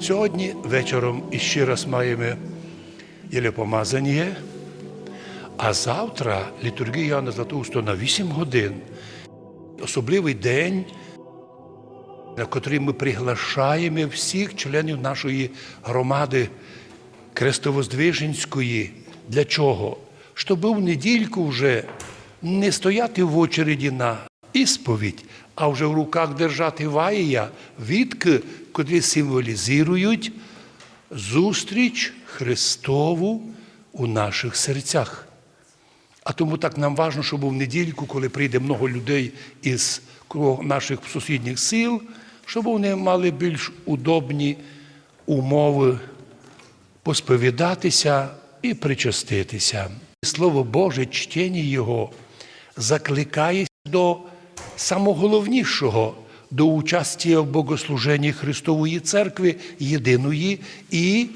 Сьогодні вечором іще раз маємо єлепомазання, а завтра літургія Іоанна Златоуста на 8 годин. Особливий день, на котрий ми приглашаємо всіх членів нашої громади Крестовоздвиженської. Для чого? Щоб в недільку вже не стояти в очереді на ісповідь, а вже в руках держати ваїя, відки, котрі символізують зустріч Христову у наших серцях. А тому так нам важливо, щоб в недільку, коли прийде много людей із наших сусідніх сил, щоб вони мали більш удобні умови посповідатися і причаститися. Слово Боже, чтення Його закликає до самоголовнішого, до участі в богослуженні Христової Церкви єдиної і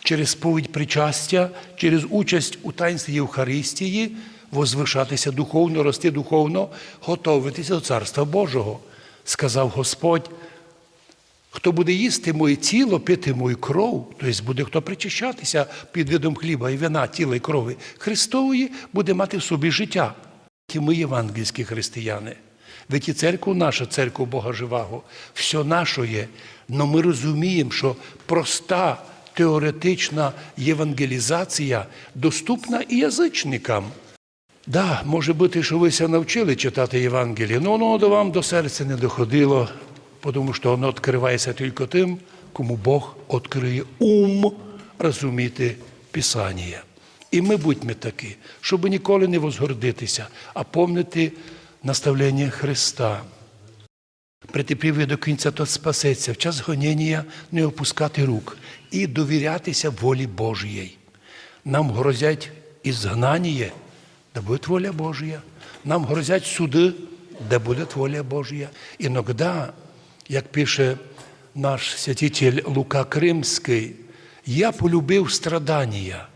через сповідь причастя, через участь у таїнстві Євхаристії возвишатися духовно, рости духовно, готуватися до Царства Божого. Сказав Господь, Хто буде їсти моє тіло, пити мою кров, тобто буде хто причащатися під видом хліба і вина, тіла і крови Христової, буде мати в собі життя. І ми євангельські християни. Ведь і церква наша, церква Бога Живого, все наше є. Но ми розуміємо, що проста теоретична євангелізація доступна і язичникам. Да, може бути, що ви ся навчили читати Євангеліє, але воно до вам до серця не доходило, тому що воно відкривається тільки тим, кому Бог відкриє ум розуміти Писання. І ми будьмо такі, щоб ніколи не возгордитися, а помнити наставлення Христа. Притепів до кінця тот спасеться, в час гоніння не опускати рук і довірятися волі Божій. Нам грозять ізгнання, да буде воля Божія. Нам грозять суди, да буде воля Божія. Іногда, як пише наш святитель Лука Кримський, я полюбив страдання.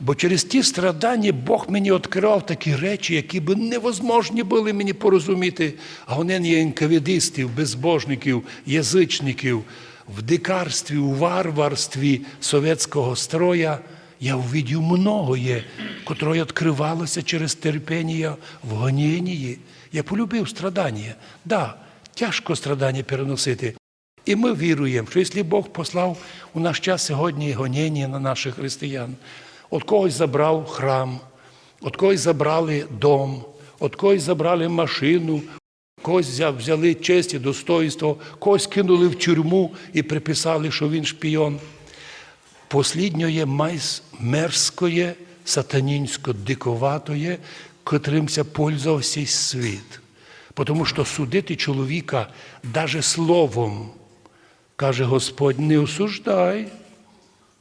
Бо через ті страдання Бог мені відкривав такі речі, які б невозможні були мені порозуміти. Є інкавідистів, безбожників, язичників, в дикарстві, у варварстві совєтського строя. Я увидів многое, котре відкривалося через терпіння в гонінні. Я полюбив страдання. Да, тяжко страдання переносити. І ми віруємо, що якщо Бог послав у наш час сьогодні гоніння на наших християн, от когось забрав храм, от когось забрали дом, от когось забрали машину, когось взяли честь і достоїнство, когось кинули в тюрму і приписали, що він шпіон. Послідньоє мерзкоє, сатанінсько диковатоє, котримся пользувався світ. Тому що судити чоловіка даже словом, каже Господь, не осуждай,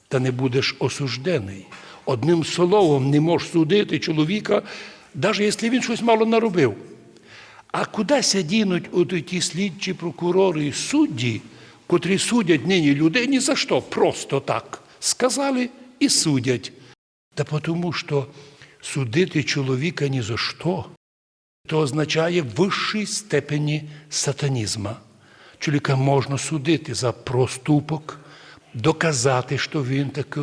та не будеш осуждений. Одним словом не можеш судити чоловіка, навіть якщо він щось мало наробив. А куди дінуть от ті слідчі прокурори і судді, котрі судять нині людей ні за що, просто так. Сказали і судять. Та тому, що судити чоловіка ні за що, то означає вищій степені сатанізма. Чоловіка можна судити за проступок, доказати, що він таке,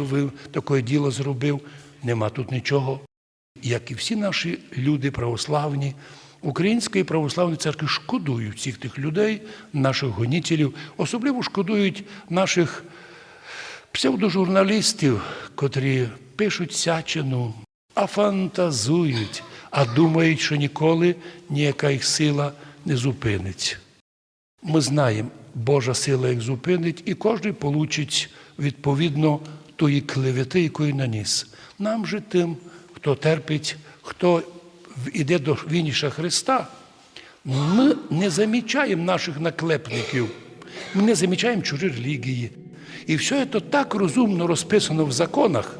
таке діло зробив. Нема тут нічого. Як і всі наші люди православні, Української православної церкви шкодують всіх тих людей, наших гонітелів, особливо шкодують наших псевдожурналістів, котрі пишуть сячину, а фантазують, а думають, що ніколи ніяка їх сила не зупинить. Ми знаємо, Божа сила їх зупинить, і кожен получить відповідно тої клевети, якої наніс. Нам же тим, хто терпить, хто йде до вініша Христа, ми не замічаємо наших наклепників, ми не замічаємо чужі релігії. І все це так розумно розписано в законах,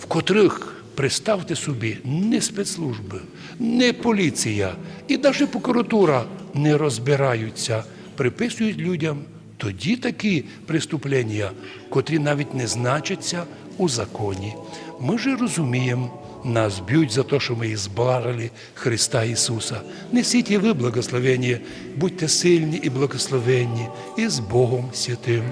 в котрих, представте собі, не спецслужби, не поліція і навіть прокуратура не розбираються, приписують людям тоді такі преступлення, котрі навіть не значаться у законі. Ми ж розуміємо, нас б'ють за те, що ми ізбарили Христа Ісуса. Несіть і ви благословення, будьте сильні і благословенні, і з Богом святим.